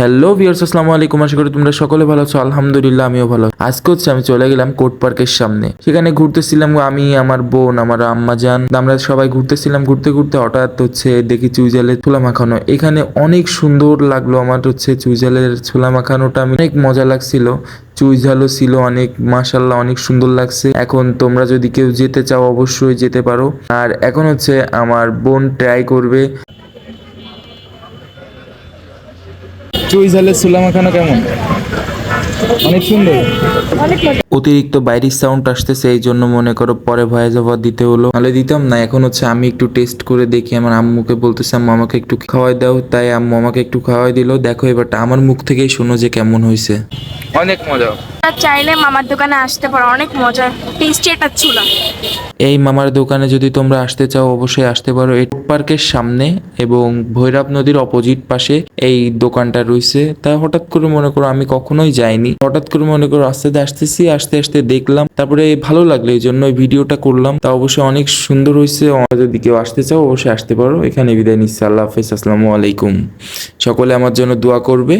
Hello viewers আসসালামু আলাইকুম। আশা করি তোমরা সকলে ভালো আছো। আলহামদুলিল্লাহ, আমিও ভালো। আজকে হচ্ছে আমি চলে গেলাম কোট পার্কের সামনে। সেখানে ঘুরতেছিলাম আমি, আমার বোন, আমার আম্মা যান আমরা সবাই ঘুরতেছিলাম ঘুরতে ঘুরতে হঠাৎ হচ্ছে দেখি চুইজালের ছোলা মাখানো। এখানে অনেক সুন্দর লাগল আমার হচ্ছে চুইজালের ছোলা মাখানোটা। আমি অনেক মজা লাগছিল। চুইঝালও ছিল অনেক মাশাল্লাহ অনেক সুন্দর লাগছে। এখন তোমরা যদি কেউ যেতে চাও অবশ্যই যেতে পারো। আর এখন হচ্ছে আমার বোন ট্রাই করবে। চুই ঝালের সুলা কেমন? অনেক সুন্দর। অতিরিক্ত বাইরের সাউন্ড আসতেছে এই জন্য মনে করো পরে ভয়েস ওভার দিতে হলো। নাহলে দিতাম না এখন হচ্ছে আমি একটু টেস্ট করে দেখি আমার আম্মুকে বলতেছে আম্মু আমাকে একটু খাওয়াই দাও। তাই আম্মু আমাকে একটু খাওয়াই দিল। দেখো এবারটা আমার মুখ থেকেই শোনো যে কেমন হয়েছে অনেক মজা। চাইলে মামার দোকানে আসতে পারো, অনেক মজার। টেস্টি একটা চুলা এই মামার দোকানে যদি তোমরা আসতে চাও, অবশ্যই আসতে পারো। এই পার্কের সামনে এবং ভৈরব নদীর অপোজিট পাশে এই দোকানটা রয়েছে। তা হঠাৎ করে মনে করো আমি কখনোই যাইনি। হঠাৎ করে মনে করো আস্তে আস্তে আসতেছি, আস্তে আস্তে দেখলাম। তারপরে ভালো লাগল, এই জন্য ভিডিওটা করলাম। তা অবশ্যই অনেক সুন্দর হয়েছে। যদি কেউ আসতে চাও, অবশ্যই আসতে পারো। এখানে বিদায় নিচ্ছি। আল্লাহ হাফেজ। আসসালামু আলাইকুম। সকলে আমার জন্য দোয়া করবে।